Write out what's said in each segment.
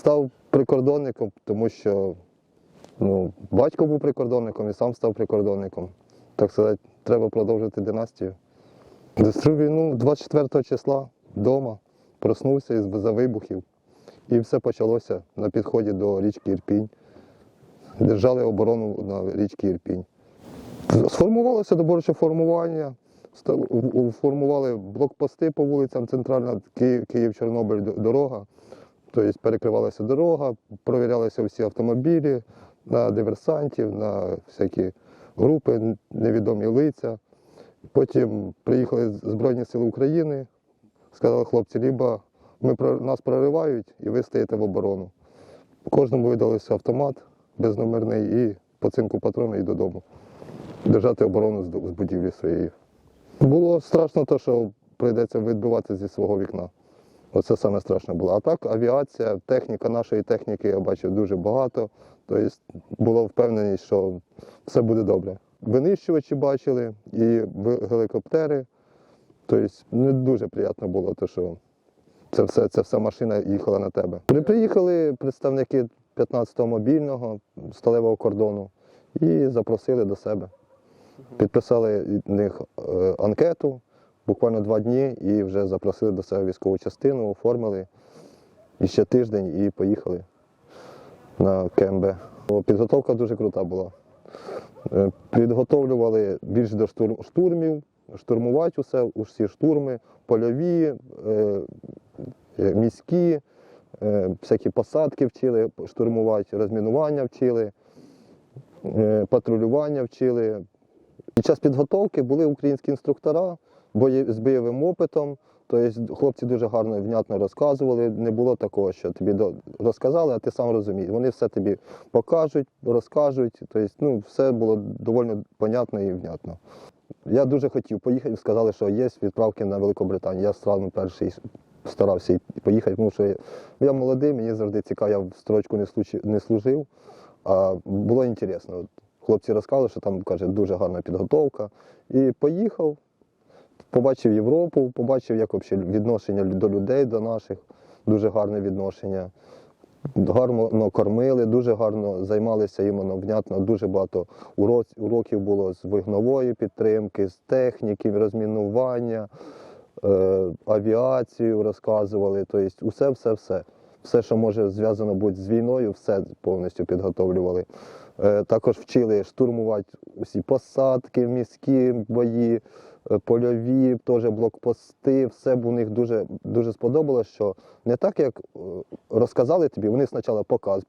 Став прикордонником, тому що ну, батько був прикордонником і сам став прикордонником. Так сказати, треба продовжити династію. Зустрів війну 24 числа вдома, проснувся із за вибухів. І все почалося на підході до річки Ірпінь. Держали оборону на річці Ірпінь. Сформувалося доборче формування, формували блокпости по вулицям, центральна Київ-Чорнобиль дорога. Тобто перекривалася дорога, провірялися всі автомобілі на диверсантів, на всякі групи, невідомі лиця. Потім приїхали Збройні Сили України, сказали хлопці, либо ми нас проривають і ви стаєте в оборону. Кожному видалося автомат безномерний і по цинку патрону і додому. Держати оборону з будівлі своєї. Було страшно те, що прийдеться відбивати зі свого вікна. Оце саме страшне було. А так, авіація, техніка нашої техніки я бачив дуже багато. Тобто було впевненість, що все буде добре. Винищувачі бачили і в- гелікоптери. Тобто не дуже приємно було, те, що це все, ця вся машина їхала на тебе. При- Приїхали представники 15-го мобільного сталевого кордону і запросили до себе. Підписали від них е, анкету, буквально два дні, і вже запросили до себе військову частину, оформили. І ще тиждень і поїхали на КМБ. Підготовка дуже крута була. Е, Підготовлювали більш до штур- штурмів, штурмувати усе, усі штурми, польові, е, е, міські, всякі посадки вчили штурмувати, розмінування вчили, патрулювання вчили. Під час підготовки були українські інструктора з бойовим опитом. Тобто хлопці дуже гарно і внятно розказували. Не було такого, що тобі розказали, а ти сам розумієш. Вони все тобі покажуть, розкажуть. Тобто, ну, все було доволі понятно і внятно. Я дуже хотів поїхати, сказали, що є відправки на Великобританію. Я сразу перший старався поїхати, тому що я- молодий, мені завжди цікаво, я в строчку не, не служив, а було інтересно. Хлопці розказали, що там каже, дуже гарна підготовка. І поїхав, побачив Європу, побачив, як взагалі відношення до людей, до наших, дуже гарне відношення. Гарно кормили, дуже гарно займалися іменно внятно. Дуже багато уроків було з вигнової підтримки, з техніки, розмінування, е, авіацію розказували. Тобто усе, все, все. Все, що може зв'язано бути з війною, все повністю підготовлювали. Е, Також вчили штурмувати усі посадки, міські бої, е, польові, теж блокпости. Все б у них дуже, дуже сподобалось, що не так, як е, розказали тобі, вони спочатку показ,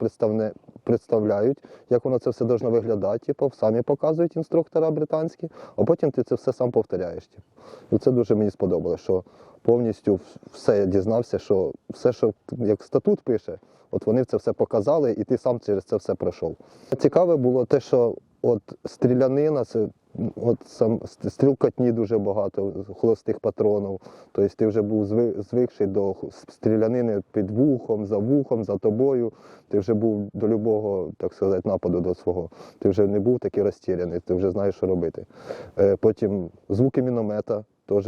представляють, як воно це все должно виглядати, типу, самі показують інструктора британські, а потім ти це все сам повторяєш. Типу. І це дуже мені сподобалось, що повністю все я дізнався, що все, що як статут пише, от вони це все показали, і ти сам через це все пройшов. Цікаве було те, що от стрілянина, це от сам стрілкотні дуже багато, холостих патронів. Тобто ти вже був зви- звикший до стрілянини під вухом, за вухом, за тобою. Ти вже був до любого, так сказати, нападу до свого. Ти вже не був такий розтіряний, ти вже знаєш, що робити. Е, Потім звуки міномета. Теж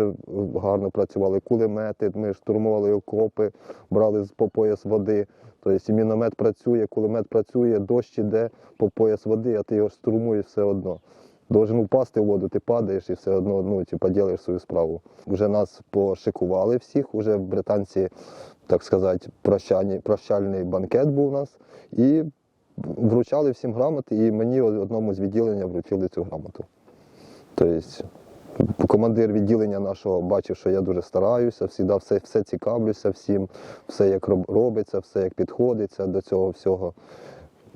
гарно працювали кулемети, ми штурмували окопи, брали по пояс води. Тобто міномет працює, кулемет працює, дощ іде по пояс води, а ти його штурмуєш все одно. Должен упасти в воду, ти падаєш і все одно ну, типу, робиш свою справу. Вже нас пошикували всіх, вже британці, так сказати, прощальний, прощальний банкет був у нас. І вручали всім грамоти, і мені одному з відділення вручили цю грамоту. Тобто командир відділення нашого бачив, що я дуже стараюся, всіда все, все цікавлюся всім, все як робиться, все як підходиться до цього всього.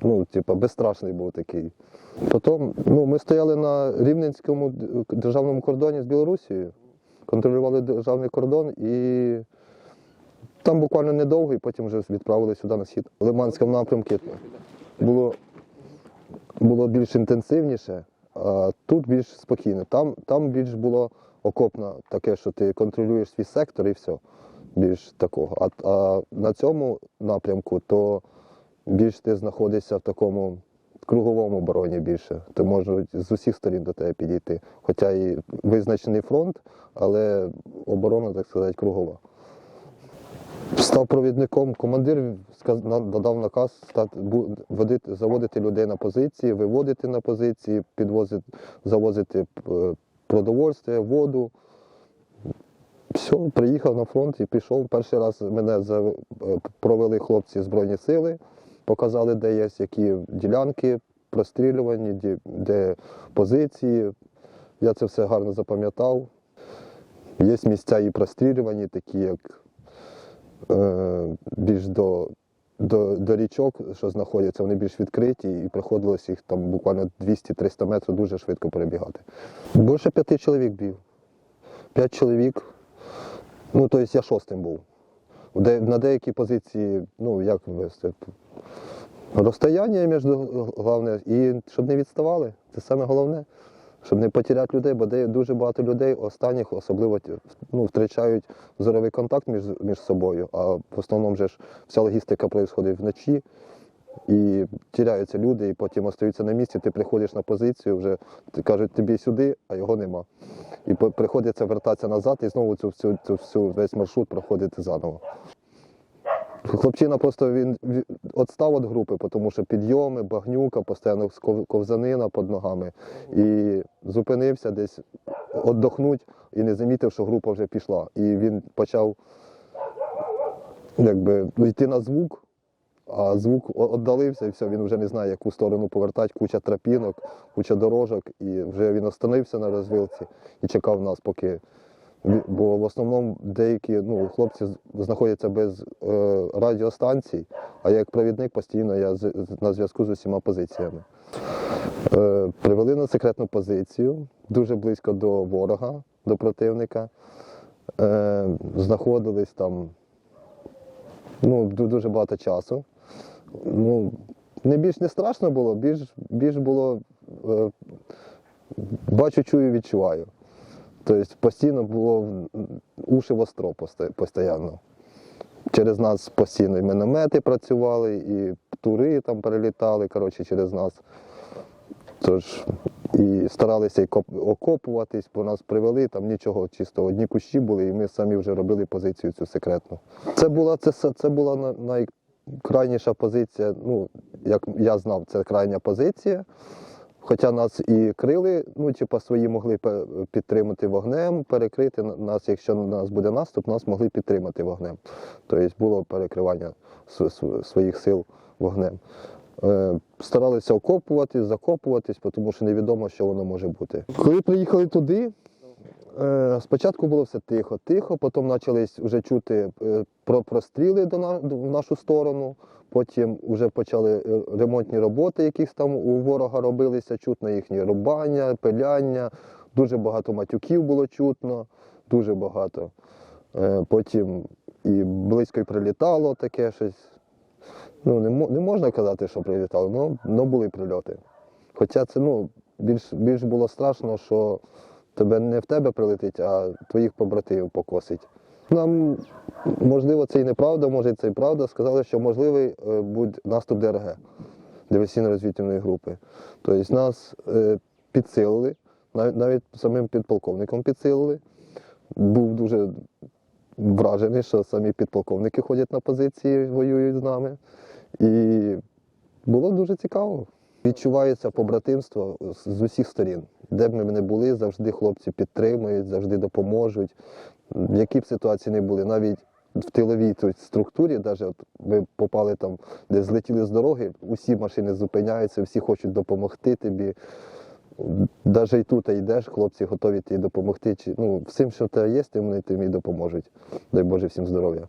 Ну, типа, безстрашний був такий. Потім ну, ми стояли на Рівненському державному кордоні з Білорусією, контролювали державний кордон і там буквально недовго, і потім вже відправили сюди на схід. Лиманському напрямку було, було більш інтенсивніше, тут більш спокійно. Там, там більш було окопно таке, що ти контролюєш свій сектор і все. Більш такого. А, а на цьому напрямку то більш ти знаходишся в такому круговому обороні більше. Ти можуть з усіх сторін до тебе підійти. Хоча і визначений фронт, але оборона, так сказати, кругова. Став провідником, командир надав наказ стати, водити, заводити людей на позиції, виводити на позиції, підвозити, завозити е, продовольство, воду. Все, приїхав на фронт і пішов. Перший раз мене е, провели хлопці Збройні сили, показали, де є які ділянки прострілювані, де, позиції. Я це все гарно запам'ятав. Є місця і прострілювані, такі як більш до, до, до річок, що знаходяться, вони більш відкриті, і приходилось їх там буквально 200-300 метрів дуже швидко перебігати. Більше п'яти чоловік бів. П'ять чоловік. Ну, тобто я шостим був. На деякій позиції, ну як вести, розстояння між головне, і щоб не відставали. Це саме головне. Щоб не потеряти людей, бо дуже багато людей останніх особливо ну, втрачають зоровий контакт між, між собою, а в основному же ж вся логістика відбувається вночі, і тіряються люди, і потім остаються на місці, ти приходиш на позицію, вже кажуть тобі сюди, а його нема. І приходиться вертатися назад і знову цю всю, цю всю весь маршрут проходити заново. Хлопчина просто він відстав від групи, тому що підйоми, багнюка, постійно ковзанина під ногами. І зупинився десь віддохнути і не замітив, що група вже пішла. І він почав якби, йти на звук, а звук віддалився, і все, він вже не знає, яку сторону повертати, куча тропінок, куча дорожок, і вже він остановився на розвилці і чекав нас, поки. Бо в основному деякі ну, хлопці знаходяться без е, радіостанцій, а як провідник постійно я з- на зв'язку з усіма позиціями. Е, привели на секретну позицію, дуже близько до ворога, до противника. Е, знаходились там ну, дуже багато часу. Ну, не більш не страшно було, більш, більш було е, бачу, чую, відчуваю. Тобто постійно було уші востро постійно. Через нас постійно і міномети працювали, і тури там перелітали коротше, через нас. Тож і старалися окопуватись, бо нас привели, там нічого, чисто одні кущі були, і ми самі вже робили позицію цю секретну. Це була, це, це була найкрайніша позиція, ну, як я знав, це крайня позиція. Хоча нас і крили, ну, типа, свої могли підтримати вогнем, перекрити на- нас, якщо на нас буде наступ, нас могли підтримати вогнем. Тобто було перекривання св- св- своїх сил вогнем. Е, Старалися окопуватись, закопуватись, тому що невідомо, що воно може бути. Коли приїхали туди, спочатку було все тихо, тихо, потім почались вже чути е, про простріли до на- в нашу сторону. Потім вже почали е, ремонтні роботи, якісь там у ворога робилися, чутно їхні рубання, пиляння. Дуже багато матюків було чутно, дуже багато. Е, Потім і близько й прилітало таке щось. Ну, не, не можна казати, що прилітало, але були прильоти. Хоча це ну, більш, більш було страшно, що тебе не в тебе прилетить, а твоїх побратимів покосить. Нам, можливо, це і неправда, може це і правда. Сказали, що можливий е, буде наступ ДРГ, диверсійно-розвідувальної групи. Тобто нас е, підсилили, навіть, самим підполковником підсилили. Був дуже вражений, що самі підполковники ходять на позиції, воюють з нами. І було дуже цікаво. Відчувається побратимство з усіх сторін. Де б ми не були, завжди хлопці підтримують, завжди допоможуть. Які б ситуації не були, навіть в тиловій структурі, навіть ми попали там, де злетіли з дороги, усі машини зупиняються, всі хочуть допомогти тобі. Навіть і тут йдеш, хлопці готові тобі допомогти. Чи, ну, всім, що в тебе є, тим вони тобі допоможуть. Дай Боже всім здоров'я.